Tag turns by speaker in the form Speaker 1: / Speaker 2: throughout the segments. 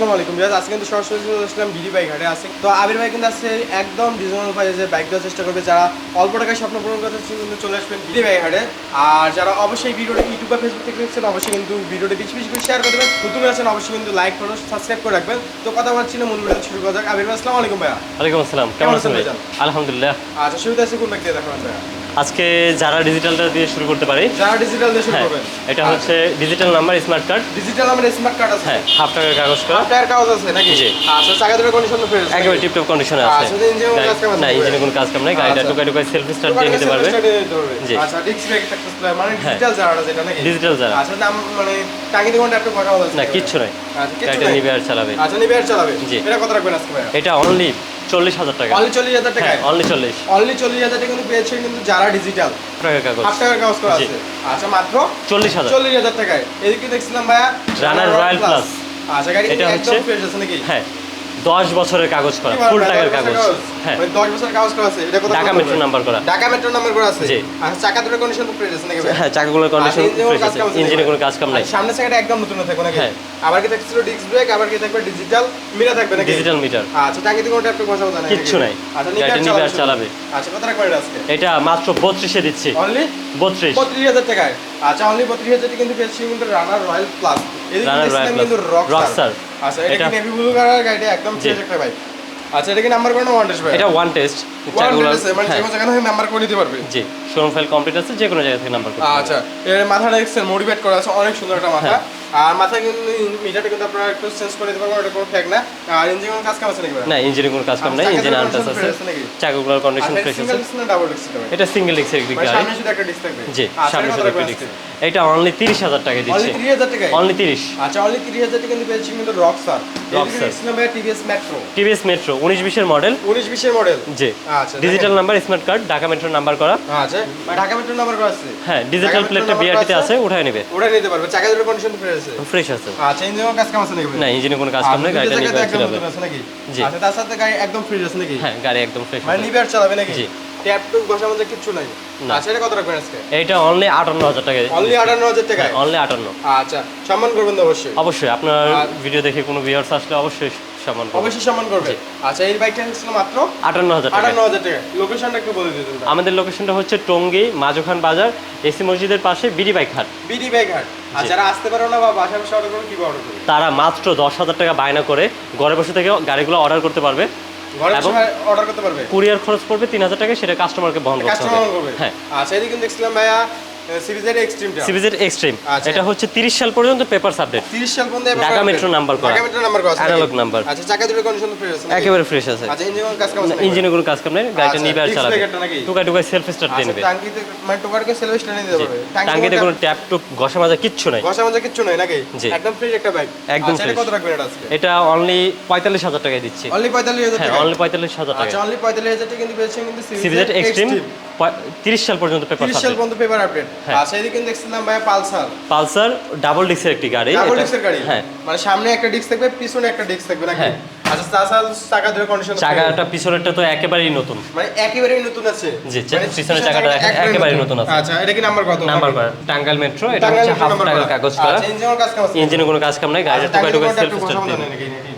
Speaker 1: আসসালামু আলাইকুম বিরাজ আজকে কিন্তু সরাসরি চলে আসলাম বিডি বাইক হাটে আছে। তো আবির ভাই কিন্তু আজকে একদম রিজনেবল প্রাইসে বাইক দেওয়ার চেষ্টা করবে যারা অল্প টাকায় স্বপ্ন পূরণ করতে কিন্তু চলে আসবেন বিডি বাইক হাটে আর যারা অবশ্যই ভিডিওটা ইউটিউব বা ফেসবুক থেকে দেখছেন অবশ্যই কিন্তু ভিডিওটা বেশি বেশি করে শেয়ার করে দেবেন। নতুন আছেন অবশ্যই কিন্তু লাইক ফলো সাবস্ক্রাইব করে রাখবেন। তো কথা বলছি না মূল ভিডিও শুরু করা যাক আবির ভাই আসসালামু আলাইকুম ভাইয়া।
Speaker 2: ওয়ালাইকুম আসসালাম
Speaker 1: কেমন আছেন?
Speaker 2: আলহামদুলিল্লাহ।
Speaker 1: আচ্ছা শুরুতে আছে কোন দিয়ে দেখাবেন ভাইয়া
Speaker 2: আজকে যারা ডিজিটালটা দিয়ে শুরু করতে পারে?
Speaker 1: যারা ডিজিটাল দিয়ে শুরু
Speaker 2: হ্যাঁ
Speaker 1: করবেন।
Speaker 2: এটা হচ্ছে digital number smart card
Speaker 1: digital আমার স্মার্ট কার্ড আছে।
Speaker 2: হ্যাঁ হাফ টাকার কাগজ করা।
Speaker 1: টায়ার কাগজ আছে নাকি?
Speaker 2: জি।
Speaker 1: আচ্ছা চাকা দুটো কন্ডিশন ফ্রেশ
Speaker 2: একেবারে টিপটপ কন্ডিশনে আছে।
Speaker 1: আচ্ছা, engine কোনো কাজ কাম
Speaker 2: না? ইঞ্জিনে কোনো কাজ কাম নাই। গাড়িটা
Speaker 1: আচ্ছা।
Speaker 2: টুকাই টুকাই সেলফ স্টার্ট দিয়ে নিতে পারবে। জি।
Speaker 1: আচ্ছা ডিস্ক ব্রেক সাকসেসফুল মানে
Speaker 2: হ্যাঁ।
Speaker 1: ডিজিটাল যারা যেটা নাকি?
Speaker 2: ডিজিটাল যারা।
Speaker 1: আচ্ছা নাম মানে টাঙ্গি দোকানটা একটু কথা বলা
Speaker 2: না কিচ্ছু নাই।
Speaker 1: আচ্ছা কিচ্ছু?
Speaker 2: নিবে আর চালাবে।
Speaker 1: আচ্ছা নিবে আর চালাবে।
Speaker 2: জি।
Speaker 1: এটা কত রাখবেন আজকে ভাই
Speaker 2: এটা অনলি চল্লিশ হাজার টাকা।
Speaker 1: অনলি চল্লিশ হাজার টাকা
Speaker 2: হ্যাঁ অনলি চল্লিশ।
Speaker 1: অনলি চল্লিশ হাজার টাকা কিন্তু পেয়েছে কিন্তু যারা ডিজিটাল হাফ টাকার কাগজ করা আছে। আচ্ছা মাত্র
Speaker 2: চল্লিশ হাজার।
Speaker 1: চল্লিশ হাজার টাকায়। এদিকে দেখছিলাম ভাইয়া
Speaker 2: রানার রয়্যাল প্লাস
Speaker 1: আচ্ছা গাড়ি
Speaker 2: এটা হচ্ছে-
Speaker 1: নাকি?
Speaker 2: হ্যাঁ। দশ বছরের কাগজ করা ফুল টাকার কাগজ। হ্যাঁ।
Speaker 1: দশ বছর কাগজ করা আছে এটা কত
Speaker 2: ঢাকা মেট্রো নাম্বার করা।
Speaker 1: ঢাকা মেট্রো নাম্বার করা আছে?
Speaker 2: জি।
Speaker 1: আচ্ছা চাকা দুটো কন্ডিশন তো ফ্রেশ আছে নাকি
Speaker 2: হ্যাঁ চাকাগুলোর কন্ডিশন ফ্রেশ আছে। ইঞ্জিনে কোনো কাজ কাম নাই।
Speaker 1: সাইডে একদম নতুন থাকবে নাকি?
Speaker 2: হ্যাঁ।
Speaker 1: আবার কি থাকছিল ডিস্ক ব্রেক আবার কি থাকবে ডিজিটাল মিরা থাকবে নাকি?
Speaker 2: ডিজিটাল মিটার
Speaker 1: আচ্ছা কথা বলতে
Speaker 2: কিচ্ছু নাই।
Speaker 1: আচ্ছা
Speaker 2: আর চালাবে।
Speaker 1: আচ্ছা কত এটা আজকে?
Speaker 2: এটা মাত্র বত্রিশে দিচ্ছি।
Speaker 1: অনলি
Speaker 2: বত্রিশ।
Speaker 1: বত্রিশ হাজার টাকায়। আচ্ছা অনলি বত্রিশ হাজার কিন্তু পেয়েছি কিন্তু রানার রয়্যাল প্লাস দেখছিলাম কিন্তু। আচ্ছা এটা কি নেভি ব্লু কালার গাড়িটা? একদম
Speaker 2: চেঞ্জ
Speaker 1: ফ্রেশ একটা বাইক আচ্ছা এটা কি নাম্বার কোন ওয়ান টেস্ট ভাই?
Speaker 2: এটা ওয়ান টেস্ট
Speaker 1: টেস্ট মানে যে কোনো জায়গা থেকে নাম্বার করে দিতে পারবে।
Speaker 2: জি শোরুম ফাইল কমপ্লিট আছে যে কোনো জায়গা থেকে নাম্বার করতে
Speaker 1: আচ্ছা এর মাথাটা দেখছেন মোটিভেট করা আছে অনেক সুন্দর একটা মাথা।
Speaker 2: হ্যাঁ।
Speaker 1: আর মাথা কিন্তু মিটারটা কিন্তু আপনারা একটু চেঞ্জ করে দিতে পারবেন এটা কোনো ফেক না। আর ইঞ্জিন কোনো কাজ কাম আছে নাকি
Speaker 2: না ইঞ্জিনে কোনো কাজ কাম নাই আনটাস আছে।
Speaker 1: fresh আছে নাকি?
Speaker 2: চাকাগুলোর কন্ডিশন ফ্রেশ আছে।
Speaker 1: না double disc এটা
Speaker 2: সিঙ্গেল ডিক্স এর
Speaker 1: মানে
Speaker 2: গাড়ি
Speaker 1: সামনে শুধু একটা disc থাকবে।
Speaker 2: জি
Speaker 1: আচ্ছা,
Speaker 2: সামনে শুধু একটা
Speaker 1: আজকে?
Speaker 2: এটা অনলি তিরিশ হাজার টাকা দিচ্ছি।
Speaker 1: 30,000 টাকায়?
Speaker 2: অনলি তিরিশ।
Speaker 1: আচ্ছা, only 30,000 টাকা কিন্তু পেয়েছি কিন্তু দেখছিলাম ভাই TVS
Speaker 2: টিভিএস মেট্রো উনিশ বিশের মডেল
Speaker 1: 19-20 এর model।
Speaker 2: জি। Digital number smart card Dhaka metro number করা
Speaker 1: আচ্ছা, ঢাকা মেট্রো নাম্বার করা আছে।
Speaker 2: হ্যাঁ ডিজিটাল প্লেটটা বিআরটিতে আছে উঠায় নেবে
Speaker 1: ওটা নিতে পারবে চাকা দুটোর কন্ডিশন ফ্রেশ আছে
Speaker 2: ফ্রেশ আছে
Speaker 1: আচ্ছা ইঞ্জিনের কাজ কাম আছে নাকি
Speaker 2: না ইঞ্জিনে কোনো কাজ কাম
Speaker 1: আর
Speaker 2: নেই গাড়িটা
Speaker 1: দুটো
Speaker 2: চালাবে
Speaker 1: আছে নাকি?
Speaker 2: জি।
Speaker 1: আচ্ছা, তার সাথে গাড়ি একদম ফ্রেশ আছে নাকি?
Speaker 2: হ্যাঁ গাড়ি একদম ফ্রেশ
Speaker 1: মানে নিবে আর চালাবে নাকি?
Speaker 2: জি।
Speaker 1: ট্যাপ টুপ ঘষা মাজা কিচ্ছু নাই। আচ্ছা, এটা কত রাখবেন আজকে?
Speaker 2: এইটা অনলি আটান্ন হাজার টাকা
Speaker 1: Only 58,000 টাকায়?
Speaker 2: অনলি আটান্ন
Speaker 1: আচ্ছা, সম্মান করবেন অবশ্যই।
Speaker 2: অবশ্যই আপনার ভিডিও দেখে কোনো ভিউয়ার্স আসলে অবশ্যই সম্মান করবে।
Speaker 1: অবশ্যই সম্মান করবে। আচ্ছা, এই বাইকটা হচ্ছিল মাত্র
Speaker 2: আটান্ন হাজার টাকা।
Speaker 1: 58,000 টাকা। লোকেশনটা একটু বলে দিতেন
Speaker 2: আমাদের লোকেশনটা হচ্ছে টঙ্গী মাজুখান বাজার এসি মসজিদের পাশে বিডি বাইক হাট।
Speaker 1: বিডি ব্যাগ হাট। যারা আসতে পারো না বা বাসা বসে অর্ডার করো কীভাবে অর্ডার করবে?
Speaker 2: তারা মাত্র দশ হাজার টাকা বায়না করে ঘরে বসে থেকে গাড়িগুলো অর্ডার করতে পারবে।
Speaker 1: অর্ডার করতে পারবে?
Speaker 2: কুরিয়ার খরচ পড়বে তিন হাজার টাকা সেটা কাস্টমারকে বহন করতে হবে। হ্যাঁ।
Speaker 1: আচ্ছা এদিকে দেখছিলাম ভাইয়া সিরিজের এক্সট্রিমটা
Speaker 2: সিবিজেড এক্সট্রিম
Speaker 1: আচ্ছা।
Speaker 2: এটা হচ্ছে তিরিশ সাল পর্যন্ত পেপার সাবজেক্ট
Speaker 1: 30 সাল পর্যন্ত
Speaker 2: ঢাকা মেট্রো নাম্বার করা।
Speaker 1: ঢাকা মেট্রো নাম্বার করা আছে
Speaker 2: নাম্বার।
Speaker 1: আচ্ছা চাকা দুটো কন্ডিশন ফ্রেশ আছে
Speaker 2: একেবারে ফ্রেশ আছে।
Speaker 1: আচ্ছা ইঞ্জিন কাজ কাম আছে
Speaker 2: ইঞ্জিনে কোনো কাজ কাম নেই। গাড়িটা
Speaker 1: আচ্ছা,
Speaker 2: নিবে আর চালাবে।
Speaker 1: breaker টা নাকি?
Speaker 2: টুকাই টুকাই সেলফ স্টার্ট দিয়ে
Speaker 1: আচ্ছা
Speaker 2: নেবে।
Speaker 1: টাঙ্কিতে মানে টোকারকে সেলফ স্ট্যান্ড দিতে পারবে।
Speaker 2: টাঙ্গিতে কোনো ট্যাপ টুপ ঘষা মাজা কিচ্ছু নাই।
Speaker 1: ঘষা মাজা কিচ্ছু নাই নাকি? একদম ফ্রেশ একটা বাইক
Speaker 2: একদম
Speaker 1: আচ্ছা কত রাখবেন এটা আজকে?
Speaker 2: এটা অনলি পঁয়তাল্লিশ হাজার টাকায় দিচ্ছি।
Speaker 1: অনলি 45000
Speaker 2: হ্যাঁ
Speaker 1: টাকা
Speaker 2: অনলি পঁয়তাল্লিশ হাজার টাকা
Speaker 1: আচ্ছা অনলি 45000 টাকা কিন্তু পেয়েছেন কিন্তু
Speaker 2: এক্সট্রিম তিরিশ সাল পর্যন্ত পেপার
Speaker 1: 30 সাল পর্যন্ত পেপার আপডেট
Speaker 2: হ্যাঁ।
Speaker 1: আচ্ছা কিন্তু দেখছিলাম ভাইয়া পালসার
Speaker 2: পালসার ডাবল ডিস্কের একটি গাড়ি
Speaker 1: ডাবল ডিস্কের গাড়ি
Speaker 2: হ্যাঁ
Speaker 1: মানে সামনে একটা ডিস্ক থাকবে পিছনে একটা ডিস্ক থাকবে নাকি
Speaker 2: হ্যাঁ।
Speaker 1: আচ্ছা তাছাড়া চাকা ধরে কন্ডিশন
Speaker 2: চাকাটা পিছনেরটা তো একেবারেই নতুন।
Speaker 1: মানে একেবারেই নতুন আছে?
Speaker 2: জি,
Speaker 1: মানে
Speaker 2: পিছনের চাকাটা একেবারেই নতুন আছে।
Speaker 1: আচ্ছা এটা কি নাম্বার কত?
Speaker 2: নাম্বার টাঙ্গাইল মেট্রো এটা হচ্ছে হাফ
Speaker 1: number
Speaker 2: কাগজ করা
Speaker 1: আচ্ছা ইঞ্জিনের কাজ কাম আছে
Speaker 2: ইঞ্জিনে কোনো কাজ কাম নাই গাড়িটা সেলফ স্টার্ট?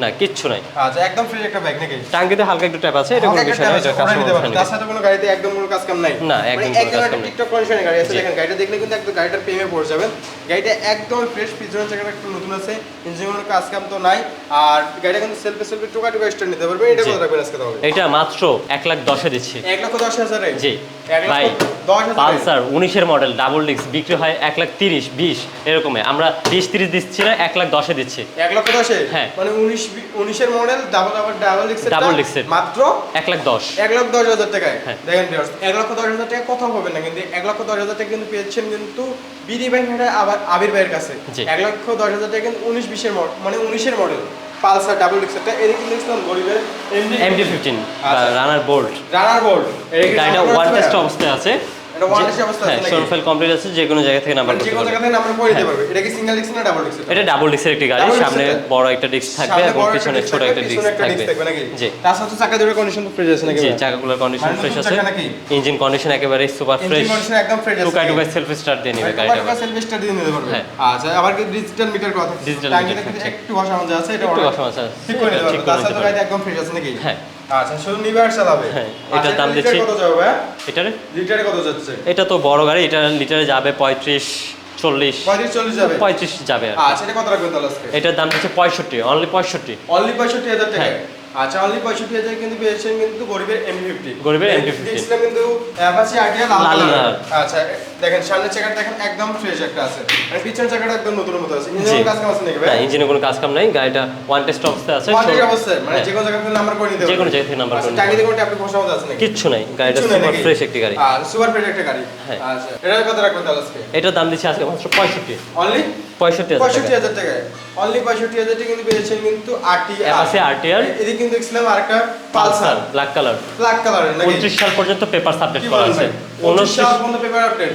Speaker 2: না কিচ্ছু নাই।
Speaker 1: আচ্ছা একদম ফ্রি একটা ব্যাগ নাকি?
Speaker 2: টাঙ্গিতে হালকা একটু ট্যাপ আছে এটা কোনো বিষয় না এটা
Speaker 1: ওটা নিতে তার সাথে কোনো গাড়িতে একদম কোনো কাজ কাম নাই।
Speaker 2: না,
Speaker 1: মানে
Speaker 2: একদম কোনো কাজ কাম নেই।
Speaker 1: টিকটক কন্ডিশনে গাড়ি আছে দেখেন গাড়িটা দেখলে কিন্তু একদম গাড়িটার প্রেমে পড়ে যাবেন। গাড়িটা একদম ফ্রেশ পিছনের চাকাটা একটু নতুন আছে ইঞ্জিন কোনো কাজ কাম তো নাই আর গাড়িটা কিন্তু সেলফে সেলফে টোকা টোকা স্টার্ট নিতে পারবে এটা কত রাখবেন আজকে তাহলে?
Speaker 2: এটা মাত্র এক লাখ দশে দিচ্ছি।
Speaker 1: এক লক্ষ দশ হাজারে
Speaker 2: জি।
Speaker 1: এক
Speaker 2: ভাই
Speaker 1: দশ হাজারে
Speaker 2: পালসার উনিশের মডেল ডাবল ডিস্ক বিক্রি হয় এক লাখ তিরিশ বিশ এরকমে। আমরা বিশ তিরিশ দিচ্ছি না এক লাখ দশে দিচ্ছি।
Speaker 1: এক লক্ষ দশে?
Speaker 2: হ্যাঁ।
Speaker 1: মানে মডেল ডাবল ডাবল মাত্র
Speaker 2: লাখ
Speaker 1: হাজার টাকায়?
Speaker 2: হ্যাঁ।
Speaker 1: দেখেন লক্ষ দশ হাজার টাকা কোথাও হবে না কিন্তু এক লক্ষ দশ হাজার টাকা কিন্তু পেয়েছেন কিন্তু বিডি ব্যাংক আবার আবির ভাইয়ের কাছে।
Speaker 2: জি।
Speaker 1: এক লক্ষ দশ হাজার টাকা কিন্তু উনিশ বিশের মডেল মানে উনিশের মডেল। পালসার ডাবল ডিক্সেরটা এদিকে দেখছিলাম গরিবের?
Speaker 2: এমডি ফিফটিন
Speaker 1: আচ্ছা।
Speaker 2: রানার বোল্ট
Speaker 1: রানার বোল্ট
Speaker 2: গাড়িটা ওয়ান টেস্ট অবস্থায় আছে। হ্যাঁ ফাইল কমপ্লিট আছে যে কোনো জায়গা থেকে নাম্বার
Speaker 1: মানে
Speaker 2: করতে পারবে।
Speaker 1: নিতে পারবে। এটা কি সিঙ্গেল ডিস্ক না ডাবল ডিস্ক
Speaker 2: এটা? ডাবল ডিস্কের একটি গাড়ি সামনে বড় একটা ডিস্ক থাকবে এবং পিছনে ছোট একটা ডিস্ক থাকবে। জি।
Speaker 1: তার সাথে চাকা জোড়া কন্ডিশন ফ্রেশ আছে নাকি
Speaker 2: জি চাকাগুলোর কন্ডিশন
Speaker 1: মানে
Speaker 2: ফ্রেশ আছে। ইঞ্জিন কন্ডিশন একেবারে সুপার ফ্রেশ
Speaker 1: condition একদম fresh আছে।
Speaker 2: টুকাই
Speaker 1: নাকি?
Speaker 2: সেলফ স্টার্ট দিয়ে নেবে গাড়িটা
Speaker 1: টোকা টোকা self দিয়ে নিতে পারবে।
Speaker 2: হ্যাঁ।
Speaker 1: আচ্ছা, আবার কি ডিজিটাল মিটার কথা? কিন্তু
Speaker 2: থাকছে।
Speaker 1: একটু ঘষা মাজা আছে এটা
Speaker 2: একটু
Speaker 1: ওরা
Speaker 2: আছে,
Speaker 1: ঠিক করে নিতে পারবে। তার সাথে গাড়িটা একদম ফ্রেশ আছে নাকি?
Speaker 2: হ্যাঁ।
Speaker 1: আচ্ছা শুধু নিবে আর চালাবে।
Speaker 2: হ্যাঁ,
Speaker 1: আচ্ছা,
Speaker 2: এটার দাম দিচ্ছি-
Speaker 1: কত যাবে ভাই
Speaker 2: এটারে?
Speaker 1: লিটারে কত যাচ্ছে?
Speaker 2: এটা তো বড় গাড়ি এটা লিটারে যাবে পঁয়ত্রিশ চল্লিশ।
Speaker 1: পঁয়ত্রিশ চল্লিশ যাবে?
Speaker 2: পঁয়ত্রিশ যাবে
Speaker 1: আচ্ছা এটা কত রাখবেন তাহলে
Speaker 2: এটার দাম হচ্ছে পঁয়ষট্টি অনলি পঁয়ষট্টি।
Speaker 1: অনলি পঁয়ষট্টি হাজার টাকা
Speaker 2: হ্যাঁ।
Speaker 1: আচ্ছা অনলি পঁয়ষট্টি হাজার কিন্তু পেয়েছেন কিন্তু গরিবের এম ফিফটি
Speaker 2: গরিবের MT-50
Speaker 1: দেখছিলাম কিন্তু অ্যাপাচি আইডিয়া লাল
Speaker 2: লাল
Speaker 1: কালার
Speaker 2: কালার।
Speaker 1: আচ্ছা দেখেন সামনের চাকাটা দেখেন একদম ফ্রেশ একটা আছে। আর পিছনের চাকাটা একদম নতুন মতো আছে। ইঞ্জিন কাজ কাম আছে নাকি ভাই?
Speaker 2: ইঞ্জিনে কোনো কাজ কাম নাই। গাড়িটা ওয়ান টেস্ট অবস্থায় আছে
Speaker 1: কোয়ান্টিটি
Speaker 2: সব-
Speaker 1: অবস্থায় মানে
Speaker 2: হ্যাঁ।
Speaker 1: যে কোনো জায়গা থেকে নাম্বার করে নিতে
Speaker 2: যে কোনো জায়গা থেকে number করে
Speaker 1: টাঙ্গিতে কোনো ট্যাপে বসা আছে নাকি?
Speaker 2: কিচ্ছু নাই। গাড়িটা সুপার ফ্রেশ একটি গাড়ি।
Speaker 1: আর সুপার ফ্রেশ একটা গাড়ি।
Speaker 2: হ্যাঁ।
Speaker 1: আচ্ছা কত রাখবেন তাহলে আজকে?
Speaker 2: এটার দাম দিচ্ছি আজকে মাত্র পঁয়ষট্টি।
Speaker 1: অনলি
Speaker 2: পঁয়ষট্টি
Speaker 1: পঁয়ষট্টি
Speaker 2: টাকা
Speaker 1: হাজার টাকায়। অনলি পঁয়ষট্টি হাজার টাকা কিন্তু পেয়েছেন কিন্তু আরটি
Speaker 2: আছে আরটিআর।
Speaker 1: এদিকে কিন্তু দেখছিলাম আরেকটা
Speaker 2: Pulsar. Black colour
Speaker 1: black colour
Speaker 2: উনত্রিশ সাল পর্যন্ত পেপার সাবমিট করা আছে।
Speaker 1: ভাই? 29 সাল পর্যন্ত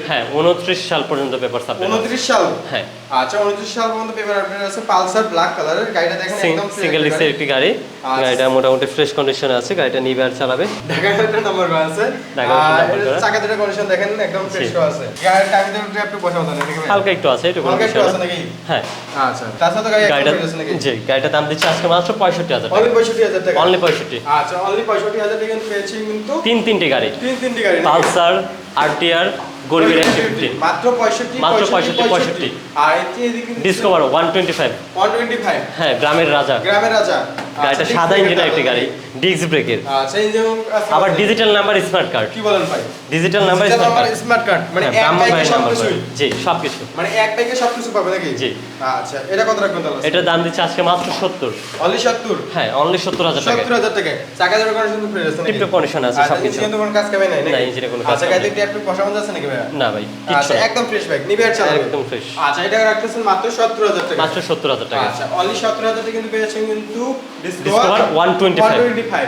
Speaker 2: হ্যাঁ উনত্রিশ সাল পর্যন্ত পেপার সাবমিট
Speaker 1: 29 সাল?
Speaker 2: হ্যাঁ।
Speaker 1: আচ্ছা 29 সাল পর্যন্ত পেপার আপডেট আছে পালসার ব্ল্যাক কালারের গাড়িটা দেখেন একদম
Speaker 2: সিঙ্গেল ডিস্কের একটি গাড়ি।
Speaker 1: আচ্ছা।
Speaker 2: গাড়িটা মোটামুটি ফ্রেশ কন্ডিশনে আছে গাড়িটা নিবে আর চালাবে।
Speaker 1: ঢাকা একটা নাম্বার করা আছে। আর
Speaker 2: number
Speaker 1: এর
Speaker 2: করা।
Speaker 1: চাকা দুটো কন্ডিশন দেখেন একদম ফ্রেশ করা আছে। গাড়ির টাঙ্কিতে উঠে একটু বসা মতো
Speaker 2: হালকা একটু আছে একটু
Speaker 1: হালকা একটু আছে নাকি?
Speaker 2: হ্যাঁ।
Speaker 1: আচ্ছা গাড়ি
Speaker 2: গাড়িটা জি দাম দিচ্ছে আজকে মাত্র পঁয়ষট্টি হাজার
Speaker 1: অনলি
Speaker 2: টাকা
Speaker 1: 65000 টাকা?
Speaker 2: অনলি পঁয়ষট্টি।
Speaker 1: আচ্ছা অনলি 65000 টাকা পেয়েছি কিন্তু
Speaker 2: তিন তিনটি গাড়ি।
Speaker 1: তিন তিনটি গাড়ি
Speaker 2: পালসার আরটিআর গরিবের একটি ফিফটি
Speaker 1: মাত্র 65
Speaker 2: মাত্র
Speaker 1: 65
Speaker 2: 65, 65
Speaker 1: আর এতে এদিকে
Speaker 2: ডিসকভার ওয়ান টোয়েন্টি ফাইভ হ্যাঁ গ্রামের রাজা।
Speaker 1: গ্রামের রাজা।
Speaker 2: গাড়িটা
Speaker 1: আচ্ছা,
Speaker 2: সাদা
Speaker 1: ঠিক
Speaker 2: ইঞ্জিনের একটি গাড়ি ডিস্ক ব্রেকের
Speaker 1: আচ্ছা আছে
Speaker 2: আবার ডিজিটাল নাম্বার স্মার্ট কার্ড
Speaker 1: কি বলেন ভাই?
Speaker 2: ডিজিটাল নাম্বার স্মার্ট কার্ড
Speaker 1: মানে এক বাইকে
Speaker 2: ভাইয়ের জি
Speaker 1: মানে এক বাইকে সবকিছু পাবে নাকি?
Speaker 2: জি।
Speaker 1: আচ্ছা এটা কত রাখবেন তাহলে?
Speaker 2: এটার দাম দিচ্ছে আজকে মাত্র সত্তর।
Speaker 1: অনলি 70
Speaker 2: হ্যাঁ অনলি সত্তর হাজার টাকা
Speaker 1: 70000 টাকা চাকা কন্ডিশন আছে
Speaker 2: টিপটপ কন্ডিশন আছে সবকিছু।
Speaker 1: কোনো কাজ কামে নাই
Speaker 2: না, ইঞ্জিনে কোনো কাজ
Speaker 1: আচ্ছা গাড়িতে আছে নাকি ভাই?
Speaker 2: না ভাই
Speaker 1: আচ্ছা একদম ফ্রেশ ব্যাগ নিবে আর চালাবে।
Speaker 2: একদম ফ্রেশ
Speaker 1: আচ্ছা এটা রাখতেছেন মাত্র 17000 টাকা।
Speaker 2: মাত্র সত্তর হাজার টাকা।
Speaker 1: আচ্ছা অনলি 17000 টাকা কিন্তু পেয়েছেন কিন্তু
Speaker 2: ডিসকভার 125
Speaker 1: 125